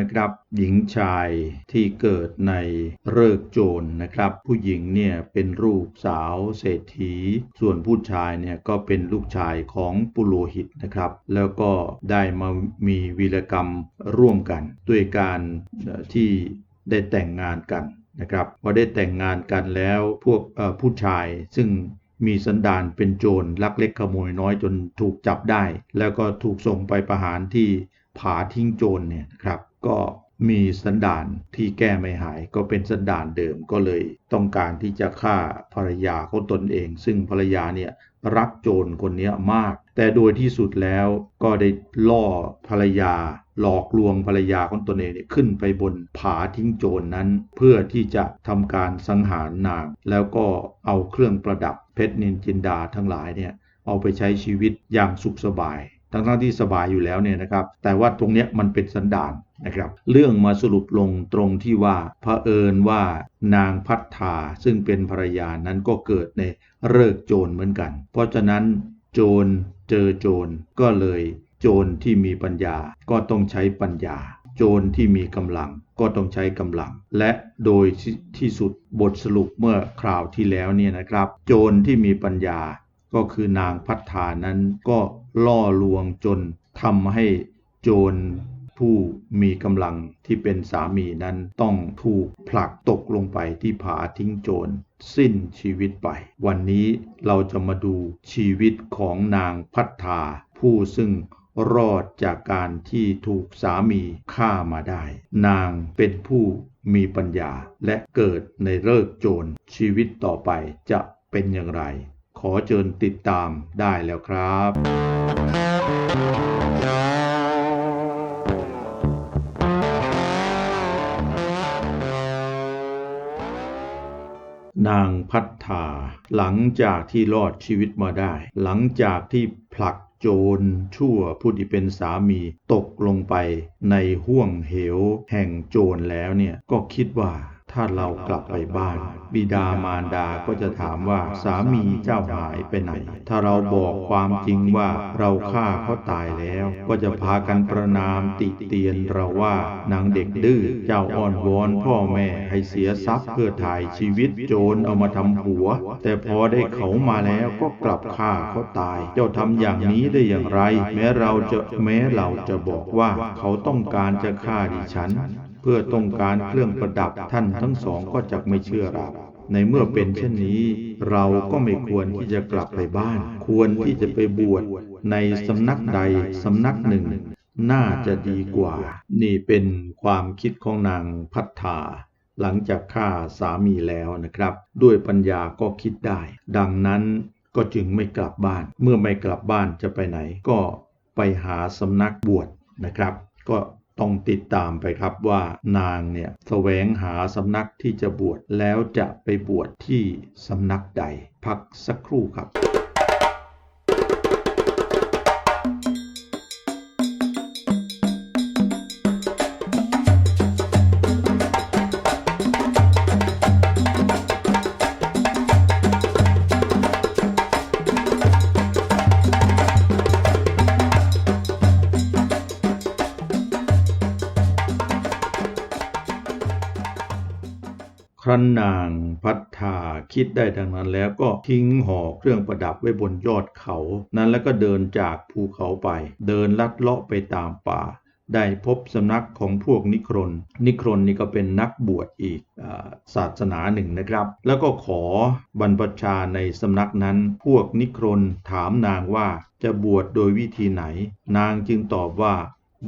นะครับ หญิงชายที่เกิดในเลิกโจรนะครับ ผู้หญิงเนี่ยเป็นรูปสาวเศรษฐี ส่วนผู้ชายเนี่ยก็เป็นลูกชายของปุโรหิตนะครับ แล้วก็ได้มามีวีรกรรมร่วมกัน ด้วยการที่ได้แต่งงานกันนะครับพอได้แต่งงานกันแล้วพวกผู้ชายซึ่งมีสันดานเป็นโจรลักเล็กขโมยน้อยจนถูกจับได้ แล้วก็ถูกส่งไปประหารที่ผาทิ้งโจรเนี่ยนะครับ ก็มีสันดานที่แก้ไม่หายก็เป็นสันดานเดิมก็เลย ต้องการที่จะฆ่าภรรยาของตนเอง ซึ่งภรรยาเนี่ยรักโจรคนนี้มาก แต่โดยที่สุดแล้วก็ได้ล่อภรรยา หลอกลวงภรรยาของตนเองเนี่ยขึ้นไปบนผาทิ้งโจรนนั้น เพื่อที่จะทำการสังหารนาง แล้วก็เอาเครื่องประดับเพชรนินจินดาทั้งหลายเนี่ยเอาไปใช้ชีวิตอย่างสุขสบาย ทั้งทั้งๆที่สบายอยู่แล้วเนี่ยนะครับ แต่ว่าตรงเนี้ยมันเป็นสันดาน นะครับ เรื่องมาสรุปลงตรงที่ว่าเผอิญว่านางพัฒนาซึ่งเป็นภรรยานั้นก็เกิดในเลิกโจรเหมือนกัน เพราะฉะนั้นโจรเจอโจรก็เลยโจรที่มีปัญญาก็ต้องใช้ปัญญา โจรที่มีกำลังก็ต้องใช้กำลัง และโดยที่ที่สุดบทสรุปเมื่อคราวที่แล้วเนี่ยนะครับ โจรที่มีปัญญาก็คือนางพัฒนานั้นก็ล่อลวงจนทำให้โจร ผู้มีกำลังที่เป็นสามีนั้นต้องถูกผลักตกลงไปที่ผาทิ้งโจรสิ้นชีวิตไป วันนี้เราจะมาดูชีวิตของนางพัฒนาผู้ซึ่งรอดจากการที่ถูกสามีฆ่ามาได้ นางเป็นผู้มีปัญญาและเกิดในเลิกโจรชีวิตต่อไปจะเป็นอย่างไร ขอเชิญติดตามได้แล้วครับ นางพัฒนาหลังจากที่รอดชีวิตมาได้ หลังจากที่ผลักโจรชั่วผู้ที่เป็นสามีตกลงไปในห่วงเหวแห่งโจรแล้วเนี่ยก็คิดว่า ถ้าเรากลับไปบ้าน บิดามารดาก็จะถามว่าสามีเจ้าหายไปไหน ถ้าเราบอกความจริงว่าเราฆ่าเขาตายแล้ว ก็จะพากันประนามติเตียนเราว่านางเด็กดื้อเจ้าอ้อนวอนพ่อแม่ให้เสียทรัพย์เพื่อถ่ายชีวิตโจรเอามาทำผัว แต่พอได้เขามาแล้วก็กลับฆ่าเขาตาย เจ้าทำอย่างนี้ได้อย่างไร แม้เราจะแม้เราจะบอกว่าเขาต้องการจะฆ่าดิฉัน เพื่อต้องการเครื่องประดับท่านทั้งสองก็จะไม่เชื่อเราในเมื่อเป็นเช่นนี้เราก็ไม่ควรที่จะกลับไปบ้าน ควรที่จะไปบวชในสำนักใดสำนักหนึ่ง น่าจะดีกว่า นี่เป็นความคิดของนางพัฒนาหลังจากฆ่าสามีแล้วนะครับ ด้วยปัญญาก็คิดได้ ดังนั้นก็จึงไม่กลับบ้าน เมื่อไม่กลับบ้านจะไปไหน ก็ไปหาสำนักบวชนะครับ ก็ ต้องติดตามไปครับว่านางเนี่ยแสวงหาสำนักที่จะบวชแล้วจะไปบวชที่สำนักใด พักสักครู่ครับ รันางพัฒนาคิดได้ดังนั้นแล้วก็ทิ้งห่อเครื่องประดับไว้บนยอดเขา นั้นแล้วก็เดินจากภูเขาไป เดินลัดเลาะไปตามป่า ได้พบสำนักของพวกนิครน นิครนนี่ก็เป็นนักบวชอีกศาสนาหนึ่งนะครับ แล้วก็ขอบรรพชาในสำนักนั้น พวกนิครนถามนางว่าจะบวชโดยวิธีไหน นางจึงตอบว่า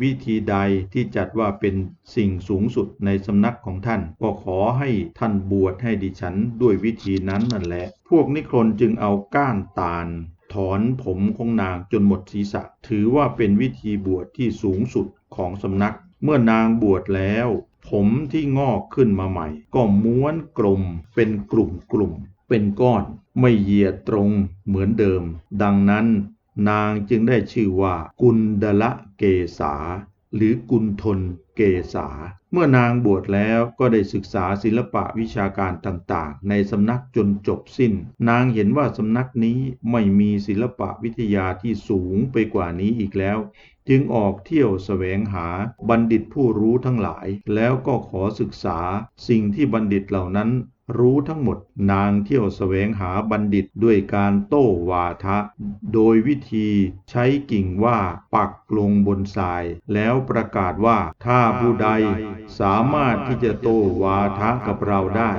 วิธีใดที่จัดว่าเป็นสิ่งสูงสุดในสำนักของท่าน ก็ขอให้ท่านบวชให้ดิฉันด้วยวิธีนั้นนั่นแหละ พวกนิครนจึงเอาก้านตาล ถอนผมของนางจนหมดศีรษะ ถือว่าเป็นวิธีบวชที่สูงสุดของสำนัก เมื่อนางบวชแล้ว ผมที่งอกขึ้นมาใหม่ ก็ม้วนกลมเป็นกลุ่มกลุ่มๆเป็นก้อน ไม่เหยียดตรงเหมือนเดิม ดังนั้น นางจึงได้ชื่อว่ากุนดละเกษาหรือกุนทนเกษา เมื่อนางบวชแล้วก็ได้ศึกษาศิลปะวิชาการต่างๆ ในสำนักจนจบสิ้น นางเห็นว่าสำนักนี้ไม่มีศิลปะวิทยาที่สูงไปกว่านี้อีกแล้ว จึงออกเที่ยวแสวงหาบัณฑิตผู้รู้ทั้งหลาย แล้วก็ขอศึกษาสิ่งที่บัณฑิตเหล่านั้น รู้ทั้งหมดนางเที่ยวแสวงหาบัณฑิตด้วยการโต้วาทะ โดยวิธีใช้กิ่งว่าปักลงบนทราย แล้วประกาศว่าถ้าผู้ใดสามารถที่จะโต้วาทะกับเราได้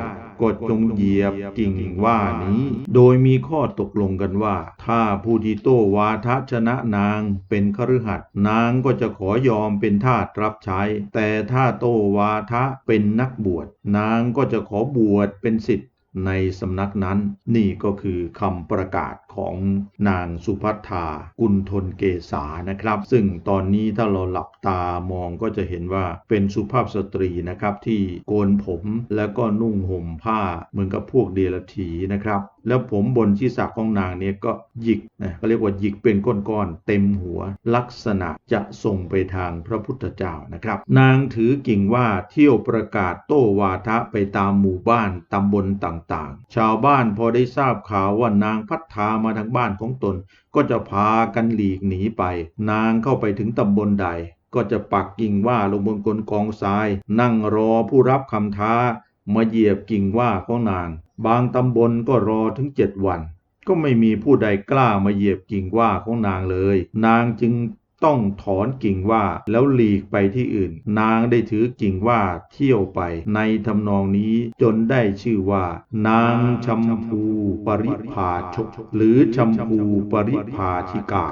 ก็จงเหยียบกิ่งว่านี้ โดยมีข้อตกลงกันว่า ถ้าผู้ที่โต้วาทะชนะนางเป็นคฤหัสนางก็จะขอยอมเป็นทาสรับใช้ แต่ถ้าโต้วาทะเป็นนักบวช นางก็จะขอบวชเป็นสิทธิ์ ในสำนักนั้นนี่ก็คือคำประกาศของนางสุพัทธากุณทนเกษานะครับ ซึ่งตอนนี้ถ้าเราหลับตามองก็จะเห็นว่าเป็นสุภาพสตรีนะครับที่โกนผมแล้วก็นุ่งห่มผ้าเหมือนกับพวกเดรัจฉีนะครับ แล้วผมบนศีรษะของนางเนี่ยก็หยิกนะเขาเรียกว่าหยิกเป็นก้อนๆเต็มหัว ลักษณะจะส่งไปทางพระพุทธเจ้านะครับ นางถือกิ่งว่าเที่ยวประกาศโต้วาทะไปตามหมู่บ้านตำบลต่างๆ ชาวบ้านพอได้ทราบข่าวว่านางพัฒนามาทางบ้านของตน ก็จะพากันหลีกหนีไป นางเข้าไปถึงตำบลใด ก็จะปักกิ่งว่าลงบนกลกองทราย นั่งรอผู้รับคำท้า มาเหยียบกิ่งว่าของนาง บางตำบลก็รอถึงเจ็ดวัน ก็ไม่มีผู้ใดกล้ามาเหยียบกิ่งว่าของนางเลย นางจึงต้องถอนกิ่งว่าแล้วหลีกไปที่อื่น นางได้ถือกิ่งว่าเที่ยวไปในทำนองนี้จนได้ชื่อว่า นางชัมพูปริภาชก หรือชัมพูปริภาชิกา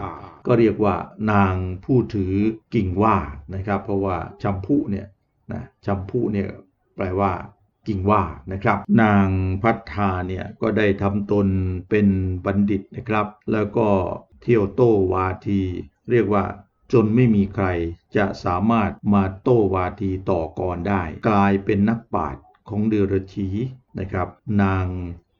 ก็เรียกว่านางผู้ถือกิ่งว่านะครับ เพราะว่าชัมพูเนี่ยนะชัมพูเนี่ยแปลว่า กิ่งว่านะครับ นางพัฒนาเนี่ยก็ได้ทำตนเป็นบัณฑิตนะครับ แล้วก็เที่ยวโต้วาที เรียกว่าจนไม่มีใครจะสามารถมาโต้วาทีต่อกรได้ กลายเป็นนักปราชญ์ของเดรชีนะครับ นาง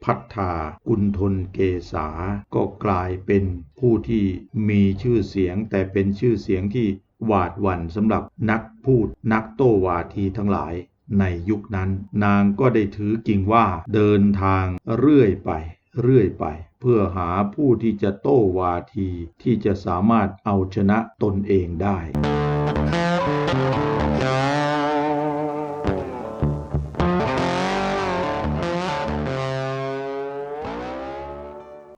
พัฒนากุณฑลเกษา ก็กลายเป็นผู้ที่มีชื่อเสียงแต่เป็นชื่อเสียงที่หวาดหวั่นสำหรับนักพูดนักโต้วาทีทั้งหลาย ในยุคนั้น นางก็ได้ถือกิ่งว่าเดินทางเรื่อยไป เรื่อยไป เพื่อหาผู้ที่จะโต้วาทีที่จะสามารถเอาชนะตนเองได้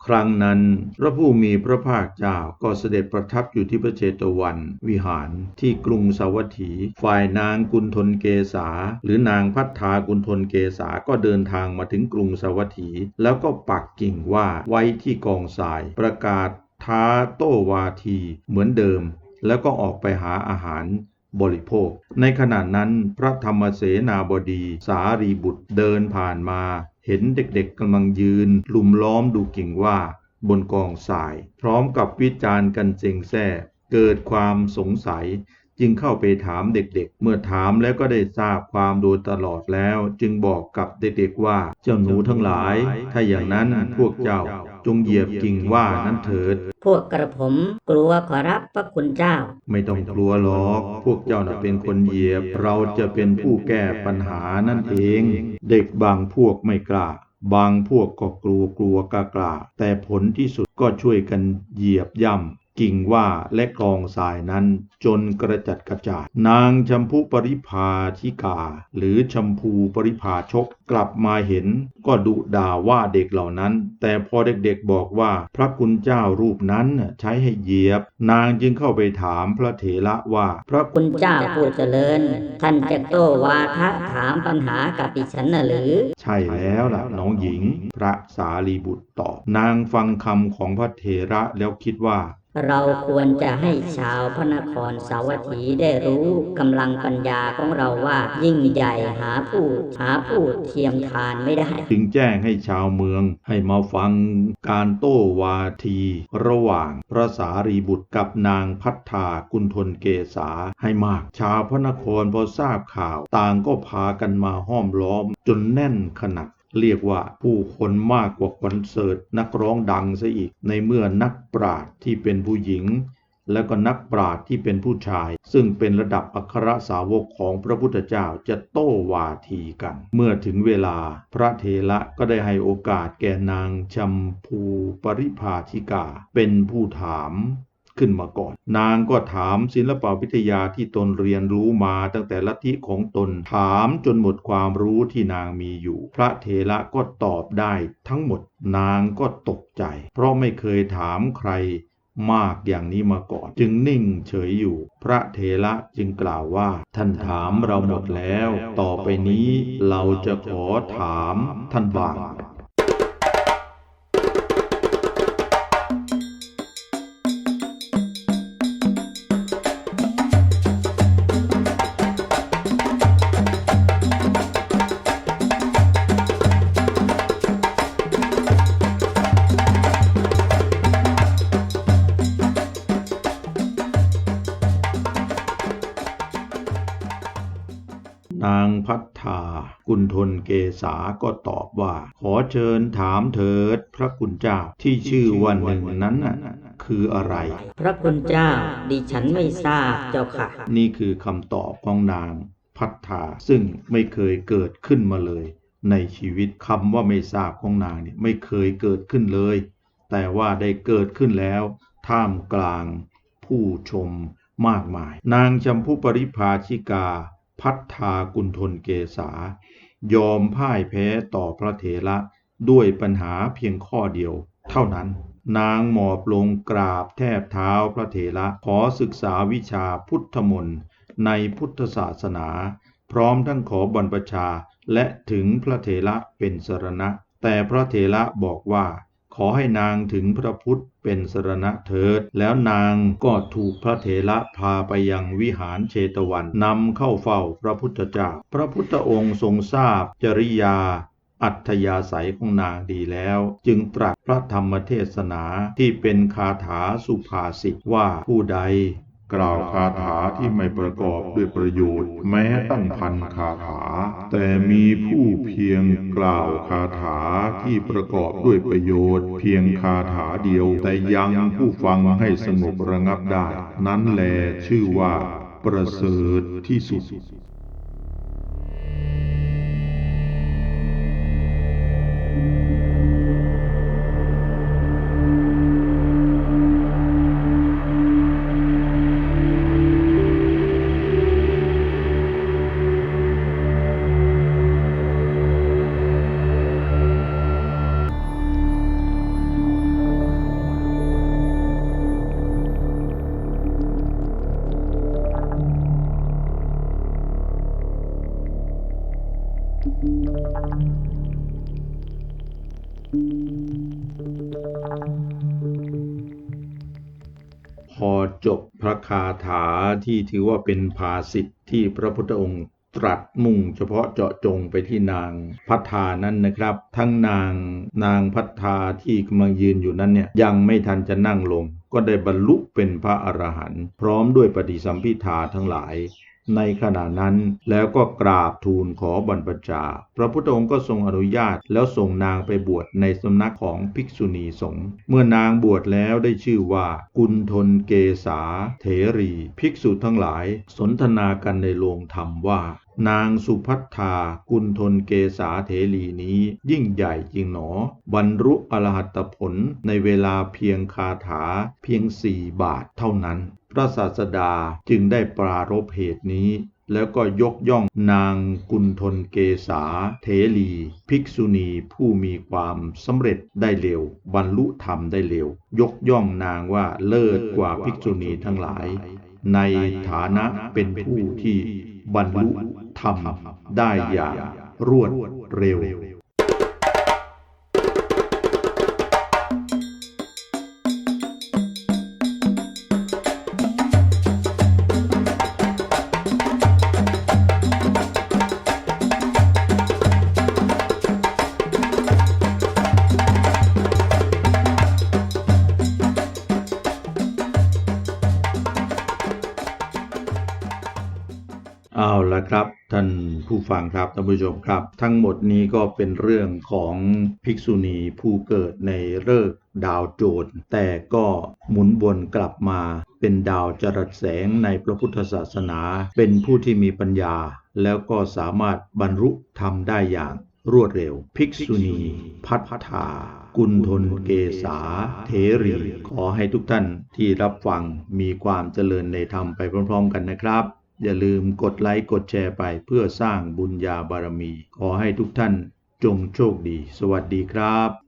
ครั้งนั้น พระผู้มีพระภาคเจ้าก็เสด็จประทับอยู่ที่พระเจตวันวิหารที่กรุงสาวัตถี ฝ่ายนางกุณฑลเกษาหรือนางพัฒนากุณฑลเกษาก็เดินทางมาถึงกรุงสาวัตถี แล้วก็ปักกิ่งว่าไว้ที่กองทรายประกาศท้าโต้วาทีเหมือนเดิม แล้วก็ออกไปหาอาหารบริโภค ในขณะนั้นพระธรรมเสนาบดีสารีบุตรเดินผ่านมา เห็นเด็กๆกำลังยืน ลุมล้อมดูกิ่งว่าบนกองทราย พร้อมกับวิจารณ์กันเจงแซ่ เกิดความสงสัย จึงเข้าไปถามเด็กๆ เมื่อถามแล้วก็ได้ทราบความโดยตลอดแล้ว จึงบอกกับเด็กๆว่าเจ้าหนูทั้งหลาย ถ้าอย่างนั้นพวกเจ้าจงเหยียบกิ่งว่านั้นเถิด พวกกระผมกลัวขอรับพระคุณเจ้า ไม่ต้องกลัวหรอก พวกเจ้าน่ะเป็นคนเหยียบ เราจะเป็นผู้แก้ปัญหานั่นเอง เด็กบางพวกไม่กล้า บางพวกก็กลัวกลัวกล้ากล้าแต่ผลที่สุดก็ช่วยกันเหยียบย่ำ กิ่งว่าและกองทรายนั้นจนกระจัดกระจาย นางชมพูปริภาชิกา หรือชมพูปริภาชกกลับมาเห็นก็ดุด่าว่าเด็กเหล่านั้น แต่พอเด็กๆบอกว่าพระคุณเจ้ารูปนั้นน่ะใช้ให้เหยียบ นางจึงเข้าไปถามพระเถระว่า พระคุณเจ้าผู้เจริญ ท่านจะโต้วาทะถามปัญหากับดิฉันน่ะหรือ ใช่แล้วล่ะน้องหญิง พระสารีบุตรตอบนางฟังคำของพระเถระแล้วคิดว่า เราควรจะให้ชาวพระนครสาวัตถีได้รู้กำลังปัญญาของเราว่ายิ่งใหญ่หาผู้หาผู้เทียมทานไม่ได้ จึงแจ้งให้ชาวเมืองให้มาฟังการโต้วาที ระหว่างพระสารีบุตรกับนางพัฒนากุณฑลเกษาให้มาก ชาวพระนครพอทราบข่าว ต่างก็พากันมาห้อมล้อมจนแน่นขนาด เรียกว่าผู้คนมากกว่าคอนเสิร์ตนักร้องดังซะอีก ในเมื่อนักปราชญ์ที่เป็นผู้หญิง แล้วก็นักปราชญ์ที่เป็นผู้ชาย ซึ่งเป็นระดับอัครสาวกของพระพุทธเจ้าจะโต้วาทีกัน เมื่อถึงเวลาพระเถระก็ได้ให้โอกาสแก่นางชัมพูปริภาชิกา เป็นผู้ถาม ขึ้นมาก่อน นางก็ถามศิลปวิทยาที่ตนเรียนรู้มาตั้งแต่ลัทธิของตนถามจนหมดความรู้ที่นางมีอยู่ พระเถระก็ตอบได้ทั้งหมดนางก็ตกใจ เพราะไม่เคยถามใครมากอย่างนี้มาก่อน จึงนิ่งเฉยอยู่ พระเถระจึงกล่าวว่า ท่านถามเราหมดแล้ว ต่อไปนี้เราจะขอถามท่านบ้าง พัฒธากุณฑลเกษาก็ตอบว่า ขอเชิญถามเถิดพระคุณเจ้าที่ชื่อว่าหนึ่งนั้นน่ะคืออะไร พระคุณเจ้าดิฉันไม่ทราบเจ้าค่ะ นี่คือคำตอบของนางพัฒธาซึ่งไม่เคยเกิดขึ้นมาเลย ในชีวิตคำว่าไม่ทราบของนางเนี่ยไม่เคยเกิดขึ้นเลย แต่ว่าได้เกิดขึ้นแล้ว ท่ามกลางผู้ชมมากมาย นางจำผู้ปริภาชิกา พัฒธากุณฑลเกษายอมพ่ายแพ้ต่อพระเถระด้วยปัญหาเพียงข้อเดียว เท่านั้น นางหมอบลงกราบแทบเท้าพระเถระขอศึกษาวิชาพุทธมนต์ในพุทธศาสนา พร้อมทั้งขอบรรพชาและถึงพระเถระเป็นสรณะ แต่พระเถระบอกว่า ขอให้นางถึงพระพุทธเป็นสรณะเถิด แล้วนางก็ถูกพระเถระพาไปยังวิหารเชตวันนำเข้าเฝ้าพระพุทธเจ้า พระพุทธองค์ทรงทราบจริยาอัธยาศัยของนางดีแล้ว จึงตรัสพระธรรมเทศนาที่เป็นคาถาสุภาษิตว่าผู้ใด กล่าวคาถาที่ไม่ประกอบด้วยประโยชน์ แม้ตั้งพันคาถา แต่มีผู้เพียงกล่าวคาถาที่ประกอบด้วยประโยชน์ เพียงคาถาเดียว แต่ยังผู้ฟังให้สงบระงับได้ นั้นแลชื่อว่าประเสริฐที่สุด ถาที่ถือว่าเป็นภาสิทธิ์ที่พระพุทธองค์ตรัสมุ่งเฉพาะเจาะจงไปที่นางพัฒานั้นนะครับ ทั้งนางนางพัฒาที่กำลังยืนอยู่นั้นเนี่ยยังไม่ทันจะนั่งลง ก็ได้บรรลุเป็นพระอรหันต์พร้อมด้วยปฏิสัมพิธาทั้งหลาย ในขณะนั้นแล้วก็กราบทูลขอบรรพชา พระพุทธองค์ก็ทรงอนุญาตแล้วส่งนางไปบวชในสำนักของภิกษุณีสงฆ์เมื่อนางบวชแล้วได้ชื่อว่ากุณฑลเกษาเถรี ภิกษุทั้งหลาย สนทนากันในโรงธรรมว่านางสุพัฒธากุณฑลเกษาเถรีนี้ ยิ่งใหญ่จริงหนอบรรลุอรหัตผลในเวลาเพียงคาถาเพียงสี่บาทเท่านั้น พระศาสดาจึงได้ปรารภเหตุนี้ แล้วก็ยกย่องนางกุณฑลเกษาเถรีภิกษุณีผู้มีความสำเร็จได้เร็ว บรรลุธรรมได้เร็ว ยกย่องนางว่าเลิศกว่าภิกษุณีทั้งหลาย ในฐานะเป็นผู้ที่บรรลุธรรมได้อย่างรวดเร็ว ผู้ฟังครับท่านผู้ชมครับ ทั้งหมดนี้ก็เป็นเรื่องของภิกษุณีผู้เกิดในเลิกดาวโจรแต่ก็หมุนวนกลับมาเป็นดาวจรัสแสงในพระพุทธศาสนา เป็นผู้ที่มีปัญญา แล้วก็สามารถบรรลุธรรมได้อย่างรวดเร็ว ภิกษุณี พัฒธากุณฑลเกษาเทรี ขอให้ทุกท่านที่รับฟังมีความเจริญในธรรมไปพร้อมๆกันนะครับ อย่าลืมกดไลค์กดแชร์ไปเพื่อสร้างบุญญาบารมี ขอให้ทุกท่านจงโชคดี สวัสดีครับ